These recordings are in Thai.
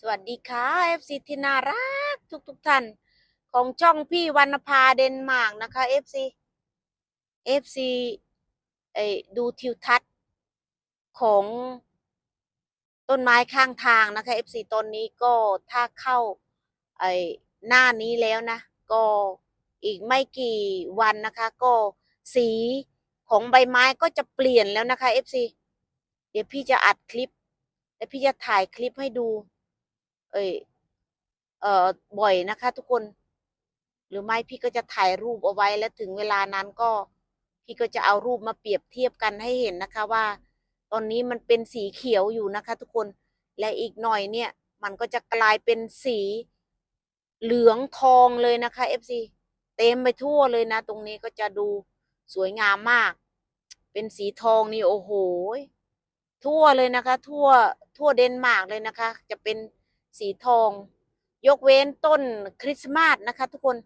สวัสดีค่ะ FC ที่น่ารักทุกทุกๆท่าน ของช่องพี่วรรณภาเดนมาร์กนะคะ FC FC เอ้ยดูทิวทัศน์ของต้นไม้ข้างทางนะคะ FC ตอนนี้ก็ถ้าเข้าไอ้หน้านี้แล้วนะ ก็อีกไม่กี่วันนะคะ ก็สีของใบไม้ก็จะเปลี่ยนแล้วนะคะ FC เดี๋ยวพี่จะอัดคลิป แล้วพี่จะถ่ายคลิปให้ดู เอยเอ่อบ่อยนะคะ ทุกคน หรือไม่พี่ก็จะถ่ายรูปเอาไว้แล้วถึงเวลานั้นก็ พี่ก็จะเอารูปมาเปรียบเทียบกันให้เห็นนะคะว่า ตอนนี้มันเป็นสีเขียวอยู่นะคะ ทุกคนและอีกหน่อยเนี่ย มันก็จะกลายเป็นสีเหลืองทองเลยนะคะ FC เต็มไปทั่วเลยนะ ตรงนี้ก็จะดูสวยงามมาก เป็นสีทองนี่โอ้โหทั่วเลยนะคะ ทั่วทั่วเดนมาร์กเลยนะคะ จะเป็น สีทอง ยกเว้นต้นคริสต์มาสนะคะ ทุกคน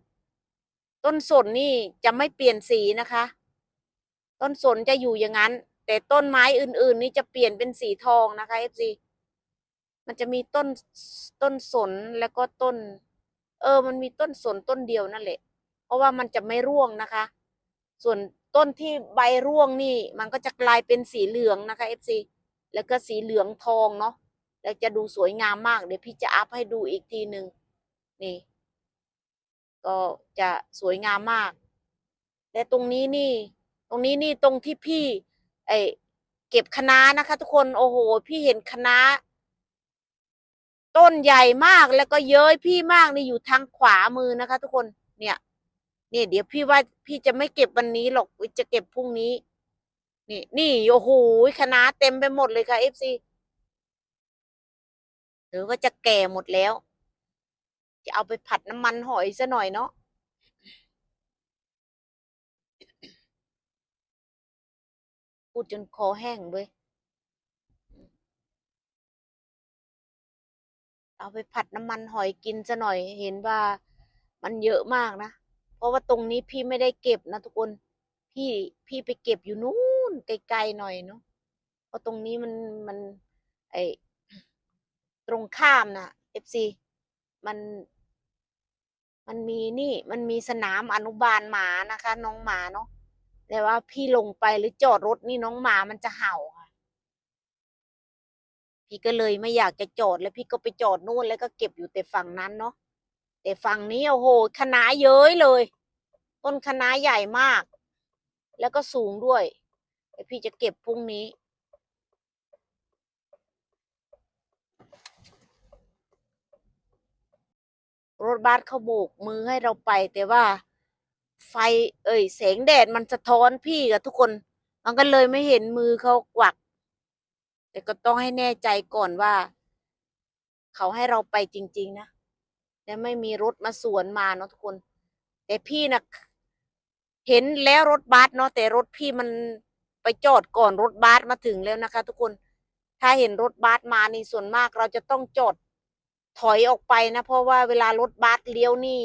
ต้นสนนี่จะไม่เปลี่ยนสีนะคะ ต้นสนจะอยู่อย่างนั้น แต่ต้นไม้อื่น ๆ นี่จะเปลี่ยนเป็นสีทองนะคะ FC มันจะมีต้นต้นสนแล้วก็ต้น เออ มันมีต้นสนต้นเดียวนั่นแหละ เพราะว่ามันจะไม่ร่วงนะคะ ส่วนต้นที่ใบร่วงนี่ มันก็จะกลายเป็นสีเหลืองนะคะ FC แล้วก็สีเหลืองทองเนาะ แล้วจะดูสวยงามมากเดี๋ยวพี่จะอัพให้ดูอีกทีหนึ่งนี่ ก็จะสวยงามมาก และตรงนี้นี่ ตรงนี้นี่ตรงที่พี่ ไอเก็บคณะนะคะ ทุกคนโอ้โห พี่เห็นคณะต้นใหญ่มากแล้วก็เย้ยพี่มากนี่อยู่ทางขวามือนะคะ ทุกคนเนี่ยเนี่ยเดี๋ยวพี่ว่าพี่จะไม่เก็บวันนี้หรอกจะเก็บพรุ่งนี้ นี่ นี่โอ้โหคณะเต็มไปหมดเลยค่ะเอฟซี หรือว่าจะแก่หมดแล้ว จะเอาไปผัดน้ำมันหอยซะหน่อยเนาะพูดจนคอแห้งเว้ยเอาไปผัดน้ำมันหอยกินซะหน่อย เห็นว่ามันเยอะมากนะ เพราะว่าตรงนี้พี่ไม่ได้เก็บนะทุกคน พี่พี่ไปเก็บอยู่นู้นไกลๆหน่อยเนาะ เพราะตรงนี้มันมัน ไอ ตรงข้ามนะเอฟซีมัน มันมีนี่ มันมีสนามอนุบาลหมานะคะ น้องหมาเนาะแต่ว่าพี่ลงไปหรือจอดรถนี่น้องหมามันจะเห่าค่ะ พี่ก็เลยไม่อยากจะจอดแล้วพี่ก็ไปจอดนู่นแล้วก็เก็บอยู่แต่ฝั่งนั้นเนาะแต่ฝั่งนี้โอ้โหคะน้าเย้ยเลย ต้นคะน้าใหญ่มาก แล้วก็สูงด้วยแต่พี่จะเก็บพรุ่งนี้ บัสเขาโบกมือให้เราไป แต่ว่าไฟ เอ่ยแสงแดดมันสะท้อนพี่กับทุกคน มันก็เลยไม่เห็นมือเขากวัก แต่ก็ต้องให้แน่ใจก่อนว่า เขาให้เราไปจริง ๆ นะและไม่มีรถมาสวนมาเนาะทุกคน แต่พี่นะเห็นแล้วรถบัสเนาะแต่รถพี่มันไปจอดก่อนรถบัสมาถึงแล้วนะคะ ทุกคน ถ้าเห็นรถบัสมานี่ส่วนมากเราจะต้องจอด ถอยออกไปนะ เพราะว่าเวลารถบัสเลี้ยวนี่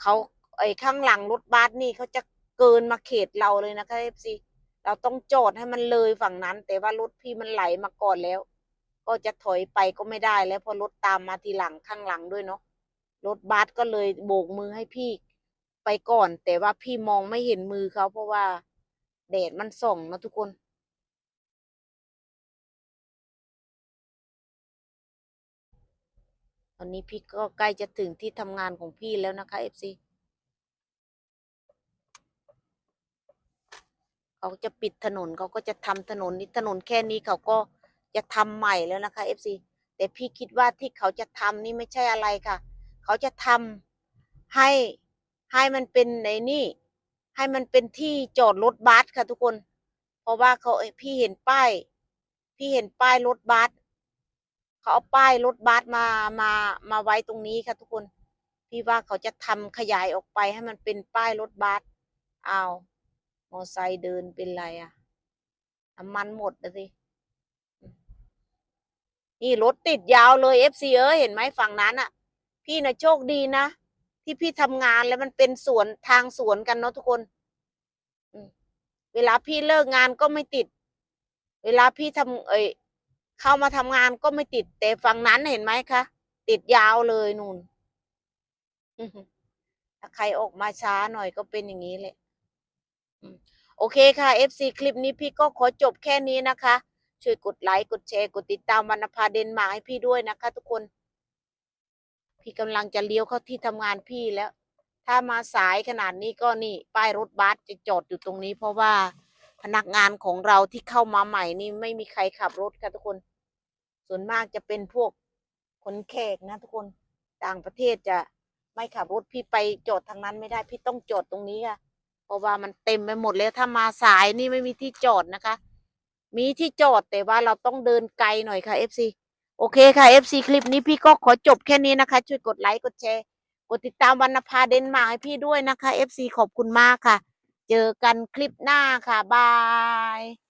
เขาไอ้ข้างหลังรถบัสนี่เขาจะเกินมาเขตเราเลยนะคะเอฟซีเราต้องจอดให้มันเลยฝั่งนั้น แต่ว่ารถพี่มันไหลมาก่อนแล้ว ก็จะถอยไปก็ไม่ได้แล้วเพราะรถตามมาทีหลังข้างหลังด้วยเนาะรถบัสก็เลยโบกมือให้พี่ไปก่อน แต่ว่าพี่มองไม่เห็นมือเขาเพราะว่าแดดมันส่องนะทุกคน อนนี้พี่ก็ใกล้จะถึงที่ทำงานของพี่แล้วนะคะเอฟซีเขาจะปิดถนนเขาก็จะทำถนนนี้ถนนแค่นี้เขาก็จะทำใหม่แล้วนะคะเอฟซีแต่พี่คิดว่าที่เขาจะทำนี่ไม่ใช่อะไรค่ะ เขาจะทำให้ให้มันเป็นในนี่ ให้มันเป็นที่จอดรถบัสค่ะทุกคน เพราะว่าเขาพี่เห็นป้าย พี่เห็นป้ายรถบัส เขาเอาป้ายรถบัสมามามาไว้ตรงนี้ค่ะทุกคน พี่ว่าเขาจะทำขยายออกไปให้มันเป็นป้ายรถบัสเอามอไซค์เดินเป็นไรอะน้ำมันหมดนะสินี่รถติดยาวเลยเอฟซีเอ้ยเห็นไหมฝั่งนั้นอะพี่นะโชคดีนะที่พี่ทำงานแล้วมันเป็นสวนทางสวนกันเนาะทุกคนเวลาพี่เลิกงานก็ไม่ติด เวลาพี่ทำเอ้ย เข้ามาทำงานก็ไม่ติด แต่ฝั่งนั้นเห็นไหมคะ ติดยาวเลยนู่นถ้าใครออกมาช้าหน่อยก็เป็นอย่างนี้แหละโอเคค่ะ FC คลิปนี้พี่ก็ขอจบแค่นี้นะคะ ช่วยกดไลค์ กดแชร์ กดติดตามวรรณภาเดนมาร์กให้พี่ด้วยนะคะ ทุกคน พี่กำลังจะเลี้ยวเข้าที่ทำงานพี่แล้ว ถ้ามาสายขนาดนี้ก็นี่ ป้ายรถบัสจะจอดอยู่ตรงนี้ เพราะว่าพนักงานของเราที่เข้ามาใหม่นี่ไม่มีใครขับรถค่ะทุกคน ส่วนมากจะเป็นพวกคนแขกนะทุกคนต่างประเทศจะไม่ขับรถพี่ไปจอดทางนั้นไม่ได้ พี่ต้องจอดตรงนี้ค่ะเพราะว่ามันเต็มไปหมดแล้วถ้ามาสายนี่ไม่มีที่จอดนะคะ มีที่จอดแต่ว่าเราต้องเดินไกลหน่อยค่ะ FC โอเคค่ะ FC คลิปนี้พี่ก็ขอจบแค่นี้นะคะ ช่วยกดไลค์กดแชร์กดติดตามวรรณภาเดนมาให้พี่ด้วยนะคะ FC ขอบคุณมากค่ะ เจอกันคลิปหน้าค่ะบาย